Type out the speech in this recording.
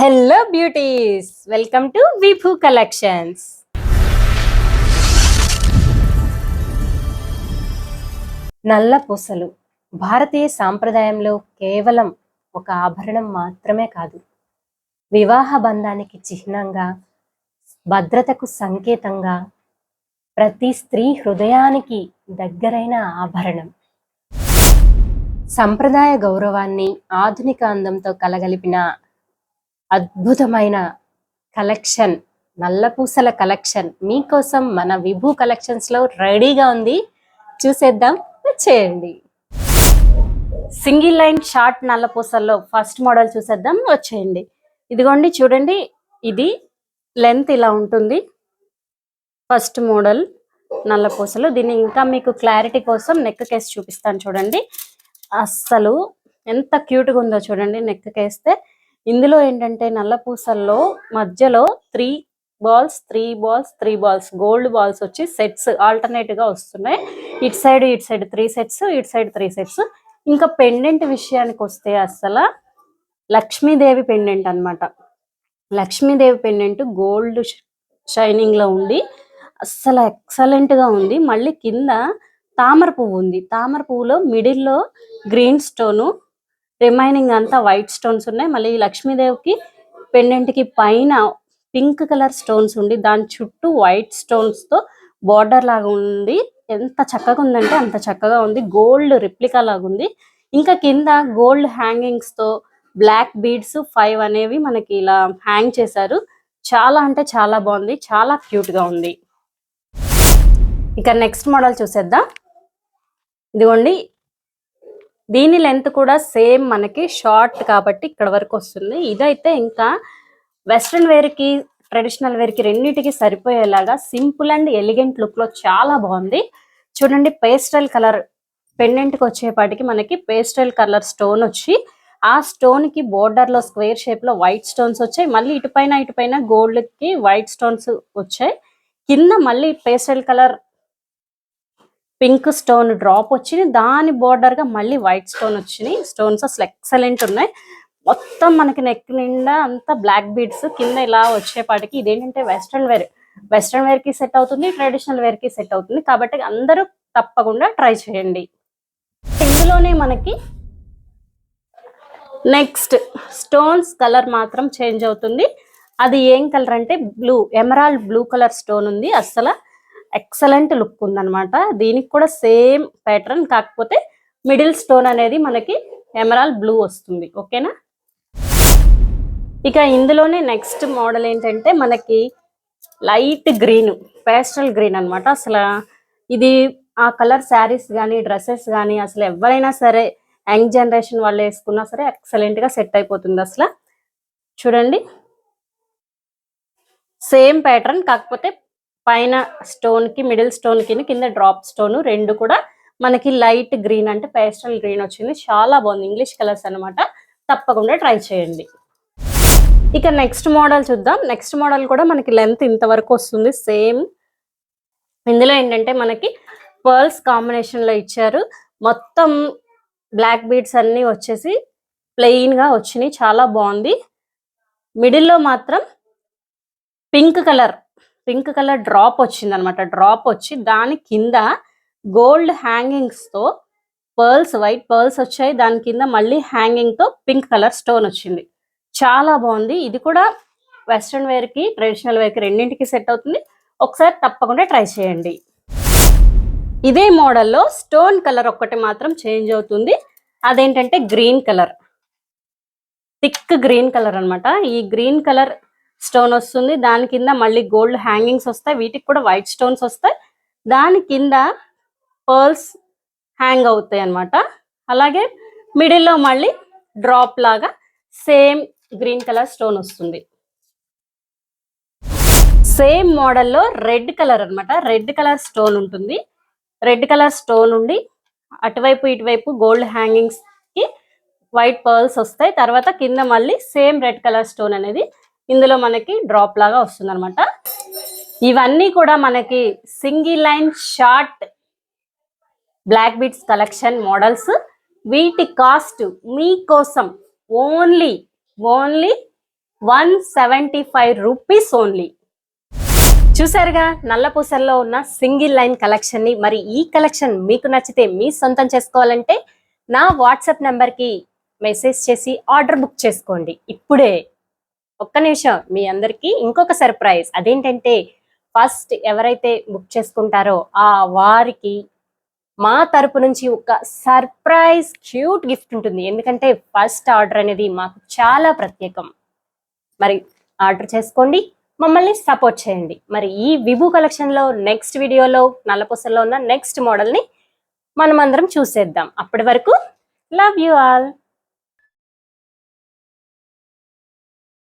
Hello beauties welcome to Vibhu collections. నల్ల పూసలు. భారతీయ సాంప్రదాయంలో కేవలం ఒక ఆభరణం మాత్రమే కాదు. వివాహ బంధానికి చిహ్నంగా భద్రతకు సంకేతంగా ప్రతి స్త్రీ హృదయానికి దగ్గరైన ఆభరణం. సంప్రదాయ గౌరవాన్ని ఆధునిక అందంతో కలగలిపిన అద్భుతమైన కలెక్షన్ నల్లపూసల కలెక్షన్ మీకోసం మన విభూ కలెక్షన్స్లో రెడీగా ఉంది. చూసేద్దాం వచ్చేయండి. సింగిల్ లైన్ షార్ట్ నల్లపూసల్లో ఫస్ట్ మోడల్ చూసేద్దాం వచ్చేయండి. ఇదిగోండి చూడండి ఇది లెంత్ ఇలా ఉంటుంది. ఫస్ట్ మోడల్ నల్లపూసలు దీన్ని ఇంకా మీకు క్లారిటీ కోసం నెక్ కేసి చూపిస్తాను చూడండి. అస్సలు ఎంత క్యూట్గా ఉందో చూడండి నెక్ కేస్తే. ఇందులో ఏంటంటే నల్ల పూసల్లో మధ్యలో three balls three balls three balls gold balls వచ్చి సెట్స్ ఆల్టర్నేట్గా వస్తున్నాయి. ఇటు సైడ్ ఇటు సైడ్ త్రీ సెట్స్ ఇటు సైడ్ త్రీ సెట్స్ ఇంకా పెండెంట్ విషయానికి వస్తే అసలు లక్ష్మీదేవి పెండెంట్ అన్నమాట. లక్ష్మీదేవి పెండెంట్ గోల్డ్ షైనింగ్లో ఉంది. అస్సలు ఎక్సలెంట్గా ఉంది. మళ్ళీ కింద తామర పువ్వు ఉంది. తామర పువ్వులో మిడిల్లో గ్రీన్ స్టోను రిమైనింగ్ అంతా వైట్ స్టోన్స్ ఉన్నాయి. మళ్ళీ ఈ లక్ష్మీదేవికి పెండెంట్కి పైన పింక్ కలర్ స్టోన్స్ ఉండి దాని చుట్టూ వైట్ స్టోన్స్తో బార్డర్ లాగా ఉంది. ఎంత చక్కగా ఉందంటే అంత చక్కగా ఉంది. గోల్డ్ రిప్లికా లాగా ఉంది. ఇంకా కింద గోల్డ్ హ్యాంగింగ్స్తో బ్లాక్ బీడ్స్ ఫైవ్ అనేవి మనకి ఇలా హ్యాంగ్ చేశారు. చాలా అంటే చాలా బాగుంది. చాలా క్యూట్గా ఉంది. ఇక నెక్స్ట్ మోడల్ చూసేద్దాం. ఇదిగోండి దీని లెంత్ కూడా సేమ్ మనకి షార్ట్ కాబట్టి ఇక్కడ వరకు వస్తుంది. ఇదైతే ఇంకా వెస్ట్రన్ వేర్కి ట్రెడిషనల్ వేర్కి రెండింటికి సరిపోయేలాగా సింపుల్ అండ్ ఎలిగెంట్ లుక్లో చాలా బాగుంది. చూడండి పేస్టల్ కలర్ పెండెంట్కి వచ్చేపాటికి మనకి పేస్టల్ కలర్ స్టోన్ వచ్చి ఆ స్టోన్కి బోర్డర్లో స్క్వేర్ షేప్లో వైట్ స్టోన్స్ వచ్చాయి. మళ్ళీ ఇటుపైన ఇటుపైన గోల్డ్కి వైట్ స్టోన్స్ వచ్చాయి. కింద మళ్ళీ pastel colour pink stone drop వచ్చినాయి దాని బోర్డర్గా మళ్ళీ వైట్ స్టోన్ వచ్చినాయి స్టోన్స్ అసలు ఎక్సలెంట్ ఉన్నాయి. మొత్తం మనకి నెక్ నిండా అంతా బ్లాక్ బీడ్స్ కింద ఇలా వచ్చేపాటికి ఇదేంటంటే వెస్ట్రన్ వేర్ వెస్ట్రన్ వేర్కి సెట్ అవుతుంది ట్రెడిషనల్ వేర్కి సెట్ అవుతుంది. కాబట్టి అందరూ తప్పకుండా ట్రై చేయండి. ఇందులోనే మనకి నెక్స్ట్ స్టోన్స్ కలర్ మాత్రం చేంజ్ అవుతుంది. అది ఏం కలర్ అంటే blue emerald blue colour stone ఉంది. అస్సలు ఎక్సలెంట్ లుక్ ఉందనమాట దీనికి కూడా సేమ్ ప్యాటర్న్ కాకపోతే మిడిల్ స్టోన్ అనేది మనకి ఎమరాల్ బ్లూ వస్తుంది. ఓకేనా? ఇక ఇందులోనే నెక్స్ట్ మోడల్ ఏంటంటే మనకి లైట్ గ్రీన్ పేస్టల్ గ్రీన్ అనమాట అసలు ఇది ఆ కలర్ శారీస్ కానీ డ్రెస్సెస్ కానీ అసలు ఎవరైనా సరే యంగ్ జనరేషన్ వాళ్ళు వేసుకున్నా సరే ఎక్సలెంట్గా సెట్ అయిపోతుంది అసలు. చూడండి. సేమ్ ప్యాటర్న్ కాకపోతే పైన స్టోన్కి మిడిల్ స్టోన్కి కింద డ్రాప్ స్టోన్ రెండు కూడా మనకి లైట్ గ్రీన్ అంటే పేస్టల్ గ్రీన్ వచ్చింది. చాలా బాగుంది. ఇంగ్లీష్ కలర్స్ అన్నమాట. తప్పకుండా ట్రై చేయండి. ఇక నెక్స్ట్ మోడల్ చూద్దాం. నెక్స్ట్ మోడల్ కూడా మనకి లెంత్ ఇంతవరకు వస్తుంది. సేమ్ ఇందులో ఏంటంటే మనకి పర్ల్స్ కాంబినేషన్లో ఇచ్చారు. మొత్తం బ్లాక్ బీడ్స్ అన్ని వచ్చేసి ప్లెయిన్గా వచ్చినాయి. చాలా బాగుంది. మిడిల్లో మాత్రం pink colour pink colour drop వచ్చింది అనమాట డ్రాప్ వచ్చి దాని కింద గోల్డ్ హ్యాంగింగ్స్తో పర్ల్స్ వైట్ పర్ల్స్ వచ్చాయి. దాని కింద మళ్ళీ హ్యాంగింగ్తో పింక్ కలర్ స్టోన్ వచ్చింది. చాలా బాగుంది. ఇది కూడా వెస్ట్రన్ వేర్కి ట్రెడిషనల్ వేర్కి రెండింటికి సెట్ అవుతుంది. ఒకసారి తప్పకుండా ట్రై చేయండి. ఇదే మోడల్లో స్టోన్ కలర్ ఒక్కటి మాత్రం చేంజ్ అవుతుంది. అదేంటంటే green colour. Thick green colour అనమాట. ఈ గ్రీన్ కలర్ స్టోన్ వస్తుంది. దాని కింద మళ్ళీ గోల్డ్ హ్యాంగింగ్స్ వస్తాయి. వీటికి కూడా వైట్ స్టోన్స్ వస్తాయి. దాని కింద పర్ల్స్ హ్యాంగ్ అవుతాయి అన్నమాట. అలాగే మిడిల్లో మళ్ళీ డ్రాప్ లాగా సేమ్ గ్రీన్ కలర్ స్టోన్ వస్తుంది. సేమ్ మోడల్లో రెడ్ కలర్ అన్నమాట. రెడ్ కలర్ స్టోన్ ఉంటుంది. రెడ్ కలర్ స్టోన్ ఉండి అటువైపు ఇటువైపు గోల్డ్ హ్యాంగింగ్స్కి వైట్ పర్ల్స్ వస్తాయి. తర్వాత కింద మళ్ళీ సేమ్ రెడ్ కలర్ స్టోన్ అనేది ఇందులో మనకి డ్రాప్ లాగా వస్తుంది అనమాట ఇవన్నీ కూడా మనకి single line short black beads collection models వీటి కాస్ట్ మీకోసం only only one seventy five rupees only చూసారుగా నల్లపూసల్లో ఉన్న సింగిల్ లైన్ కలెక్షన్ని మరి ఈ కలెక్షన్ మీకు నచ్చితే మీ సొంతం చేసుకోవాలంటే నా వాట్సాప్ నెంబర్కి మెసేజ్ చేసి ఆర్డర్ బుక్ చేసుకోండి. ఇప్పుడే ఒక్క నిమిషం మీ అందరికీ ఇంకొక సర్ప్రైజ్. అదేంటంటే ఫస్ట్ ఎవరైతే బుక్ చేసుకుంటారో ఆ వారికి మా తరపు నుంచి ఒక సర్ప్రైజ్ క్యూట్ గిఫ్ట్ ఉంటుంది. ఎందుకంటే ఫస్ట్ ఆర్డర్ అనేది మాకు చాలా ప్రత్యేకం. మరి ఆర్డర్ చేసుకోండి మమ్మల్ని సపోర్ట్ చేయండి. మరి ఈ విభు కలెక్షన్లో నెక్స్ట్ వీడియోలో నల్లపూసల్లో ఉన్న నెక్స్ట్ మోడల్ని మనం అందరం చూసేద్దాం. అప్పటి వరకు లవ్ యూ ఆల్.